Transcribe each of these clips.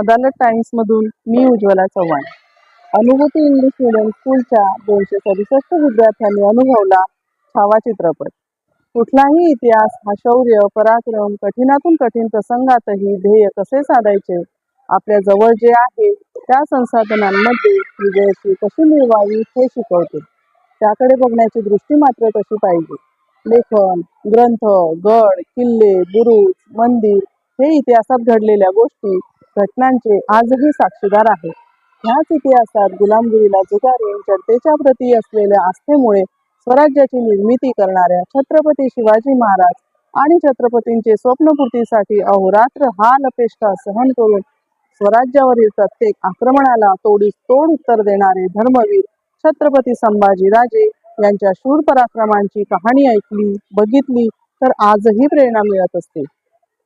अदालत times मधून मी उज्ज्वला चव्हाण. अनुभूती English medium स्कूलच्या दोनशे सदुसष्ट विद्यार्थ्यांनी अनुभवला छावा चित्रपट. कुठलाही इतिहास हा शौर्य पराक्रम कठीणातून कठीण प्रसंगातही ध्येय कसे साधायचे? आपल्या जवळ जे आहे त्या संसाधनांमध्ये विजयाची कशी मिळवावी हे शिकवते. त्याकडे बघण्याची दृष्टी मात्र कशी पाहिजे. लेखन ग्रंथ गड किल्ले बुरुज मंदिर हे इतिहासात घडलेल्या गोष्टी घटनांचे आजही साक्षीदार आहेत. ह्याच इतिहासात गुलामगिरीला जुगारून जनतेच्या प्रती असलेल्या आस्थेमुळे स्वराज्याची निर्मिती करणाऱ्या छत्रपती शिवाजी महाराज आणि छत्रपतींचे स्वप्नपूर्तीसाठी अहोरात्र हाल अपेष्टा सहन करून स्वराज्यावरील प्रत्येक आक्रमणाला तोडीस तोड उत्तर देणारे धर्मवीर छत्रपती संभाजीराजे यांच्या शूर पराक्रमांची कहाणी ऐकली बघितली तर आजही प्रेरणा मिळत असते.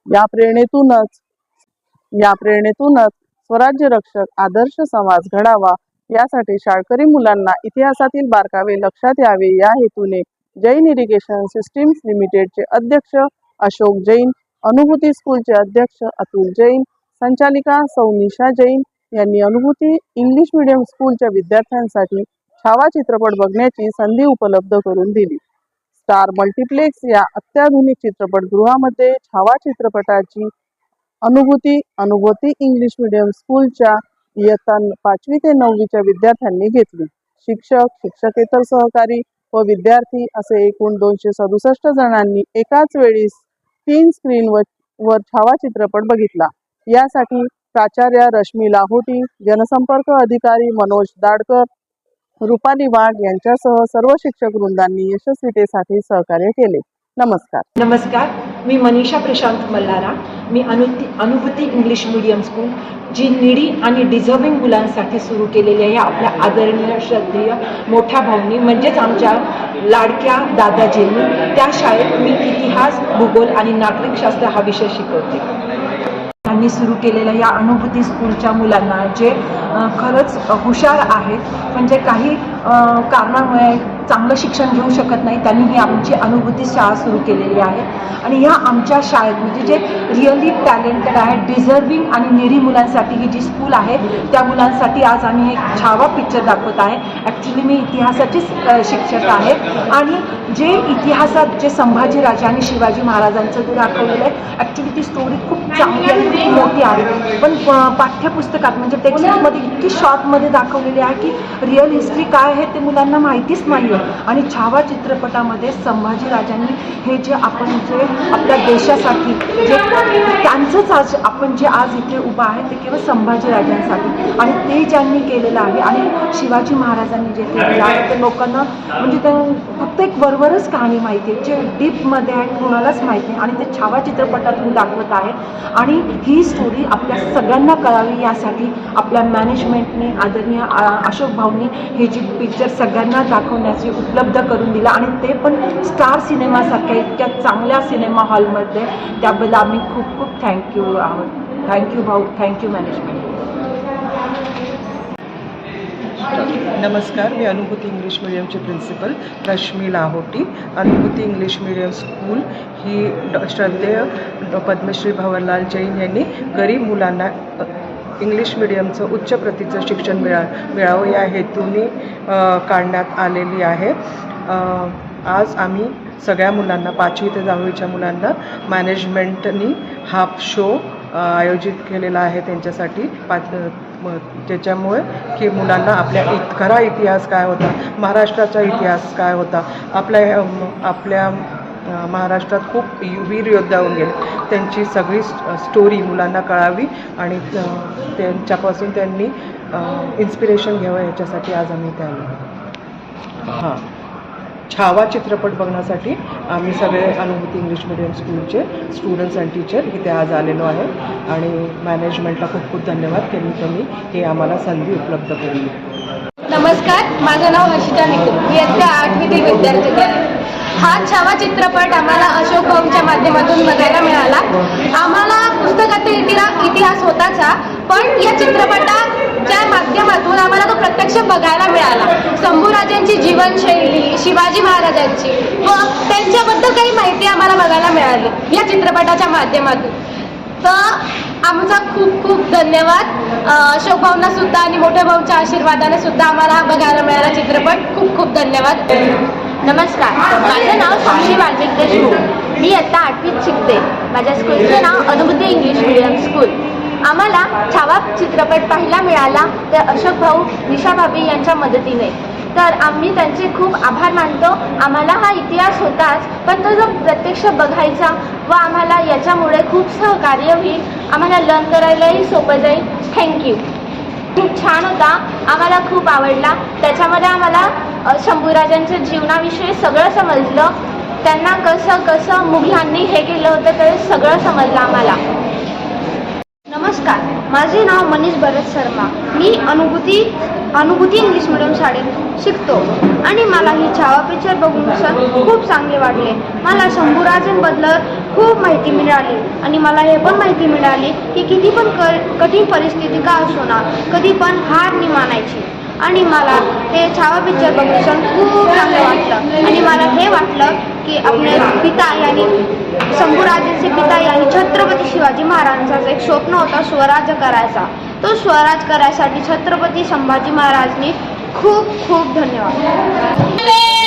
या प्रेरणेतूनच या प्रेरणेतूनच स्वराज्य रक्षक आदर्श समाज घडावा यासाठी शाळकरी मुलांना इतिहासातील बारकावे लक्षात यावे. या हेतूने जैन इरिगेशन सिस्टीम्स लिमिटेडचे अध्यक्ष अशोक जैन अनुभूती स्कूलचे अध्यक्ष अतुल जैन संचालिका सौनिशा जैन यांनी अनुभूती इंग्लिश मीडियम स्कूलच्या विद्यार्थ्यांसाठी छावा चित्रपट बघण्याची संधी उपलब्ध करून दिली. स्टार मल्टिप्लेक्स या अत्याधुनिक चित्रपटगृहामध्ये छावा चित्रपटाची अनुभूती अनुभूती इंग्लिश मिडियम स्कूलच्या इयत्ता पाचवी ते नववीच्या विद्यार्थ्यांनी घेतली. शिक्षक शिक्षकेतर सहकारी व विद्यार्थी असे एकूण दोनशे सदुसष्ट जणांनी एकाच वेळी तीन स्क्रीन वर छावा चित्रपट बघितला. यासाठी प्राचार्य रश्मी लाहोटी जनसंपर्क अधिकारी मनोज दाडकर रुपाली वाघ यांच्यासह सर्व शिक्षक वृंदांनी यशस्वीतेसाठी सहकार्य केले. नमस्कार. नमस्कार. मी मनीषा प्रशांत मल्हारा. मी अनु अनुभूती इंग्लिश मीडियम स्कूल जी निडी आणि डिझर्विंग मुलांसाठी सुरू केलेली आहे आपल्या आदरणीय श्रद्धेय मोठ्या भाऊंनी म्हणजेच आमच्या लाडक्या दादाजींनी त्या शाळेत मी इतिहास भूगोल आणि नागरिकशास्त्र हा विषय शिकवते. त्यांनी सुरू केलेल्या या अनुभूती स्कूलच्या मुलांना जे खरंच हुशार आहेत. म्हणजे काही कारणामुळे चांगलं शिक्षण घेऊ शकत नाही त्यांनी ही आमची अनुभूती शाळा सुरू केलेली आहे. आणि ह्या आमच्या शाळेत म्हणजे जे रिअली टॅलेंटेड आहे डिझर्विंग आणि निरी मुलांसाठी ही जी स्कूल आहे त्या मुलांसाठी आज आम्ही एक छावा पिक्चर दाखवत आहे. ॲक्च्युली मी इतिहासाचीच शिक्षक आहे. आणि जे इतिहासात जे संभाजीराजे आणि शिवाजी महाराजांचं जे दाखवलेलं आहे ॲक्च्युली ती स्टोरी खूप चांगली आणि खूप मोठी आहे. पण पाठ्यपुस्तकात म्हणजे टेक्स्टबुकमध्ये इतकी शॉर्टमध्ये दाखवलेली आहे की रिअल हिस्ट्री काय आहे ते मुलांना माहितीच नाही आहे आणि छावा चित्रपटामध्ये संभाजी राजांनी हे जे आपण जे आपल्या देशासाठी जे त्यांचंच आज आपण जे आज इथे उभं आहे ते केवळ संभाजी राजांसाठी. आणि ते ज्यांनी केलेलं आहे आणि शिवाजी महाराजांनी जे केलेलं आहे ते लोकांना म्हणजे त्या फक्त एक वरवरच कहाणी माहिती आहे जे डीपमध्ये आहे कोणालाच माहिती नाही. आणि ते छावा चित्रपटातून दाखवत आहे. आणि ही स्टोरी आपल्या सगळ्यांना कळावी यासाठी आपल्या मॅनेजमेंटने आदरणीय अशोक भाऊंनी हे जी पिक्चर सगळ्यांना दाखवण्याची उपलब्ध करून दिला आणि ते पण स्टार सिनेमासारख्या इतक्या चांगल्या सिनेमा हॉलमध्ये त्याबद्दल आम्ही खूप खूप थँक्यू आहोत. थँक्यू भाऊ. थँक्यू मॅनेजमेंट नमस्कार मी Anubhuti English मिडियमची principal Rashmi Lahoti. Anubhuti English medium school ही डॉ श्रद्धेय पद्मश्री भवनलाल जैन यांनी गरीब मुलांना इंग्लिश मिडियमचं उच्च प्रतीचं शिक्षण मिळा मिळावं या हेतूने काढण्यात आलेली आहे. आज आम्ही सगळ्या मुलांना पाचवी ते दहावीच्या मुलांना मॅनेजमेंटनी हाफ शो आयोजित केलेला आहे त्यांच्यासाठी. पाच म- ज्याच्यामुळे की मुलांना आपल्या इत खरा इतिहास काय होता? महाराष्ट्राचा इतिहास काय होता? आपल्या आपल्या महाराष्ट्रात खूप वीर योद्धा होऊन गेले. त्यांची सगळी स्टोरी मुलांना कळावी आणि त्यांच्यापासून त्यांनी इन्स्पिरेशन घ्यावं याच्यासाठी आज आम्ही आलो. हां. छावा चित्रपट बघण्यासाठी आम्ही सगळे अनुभूती इंग्लिश मिडियम स्कूलचे स्टुडंट्स अँड टीचर इथे आज आलेलो आहे. आणि मॅनेजमेंटला खूप खूप धन्यवाद. त्यांनी तुम्ही हे आम्हाला संधी उपलब्ध करून नमस्कार. माझं नाव हर्षिता निकुल मी इयत्ता आठवीतील विद्यार्थी हा छावा चित्रपट आम्हाला अशोक भाऊंच्या माध्यमातून बघायला मिळाला. आम्हाला पुस्तकातील इतिहास इतिहास होताचा पण या चित्रपटात त्या माध्यमातून आम्हाला तो प्रत्यक्ष बघायला मिळाला. शंभूराजांची जीवनशैली शिवाजी महाराजांची व त्यांच्याबद्दल काही माहिती आम्हाला बघायला मिळाली या चित्रपटाच्या माध्यमातून. तर आमचा खूप खूप धन्यवाद. अ, अशोक भाऊंना सुद्धा आणि मोठ्या भाऊच्या आशीर्वादाने सुद्धा आम्हाला हा बघायला मिळाला चित्रपट. खूप खूप धन्यवाद. नमस्कार. माझं नाव साक्षी वाल्मिक देशमुख. मी आता आठवीत शिकते. माझ्या स्कूलचं नाव अनुभूती इंग्लिश मीडियम स्कूल. आम्हाला छावा चित्रपट पाहायला मिळाला तर अशोक भाऊ निशा भाभी यांच्या मदतीने. तर आम्ही त्यांचे खूप आभार मानतो. आम्हाला हा इतिहास होताच पण तो जो प्रत्यक्ष बघायचा व आम्हाला याच्यामुळे खूप सहकार्य होईल. आम्हाला लर्न करायलाही सोपं जाईल. थँक्यू खूप छान होता. आम्हाला खूप आवडला. त्याच्यामध्ये आम्हाला शंभूराजांच्या जीवनाविषयी सगळं समजलं. त्यांना कसं कसं मुघलांनी हे केलं होतं ते सगळं समजलं आम्हाला. नमस्कार. माझे नाव मनीष भरत शर्मा. मी अनुभूती अनुभूती इंग्लिश मिडियम शाळेत शिकतो. आणि मला ही छावा पिक्चर बघून सण खूप चांगले वाटले. मला शंभूराजांबद्दल खूप माहिती मिळाली. आणि मला हे पण माहिती मिळाली की किती पण क कठीण परिस्थिती का असो ना कधी पण हार नाही मानायची. आणि मला हे छावा पिक्चर बघून सण खूप चांगले वाटलं आणि मला हे वाटलं की आपले पिता यांनी शंभूराजांचे पिता यांनी छत्रपती शिवाजी महाराजांचा एक स्वप्न होता स्वराज्य करायचा. तो स्वराज करायसाठी छत्रपती संभाजी महाराजनी खूप खूप धन्यवाद.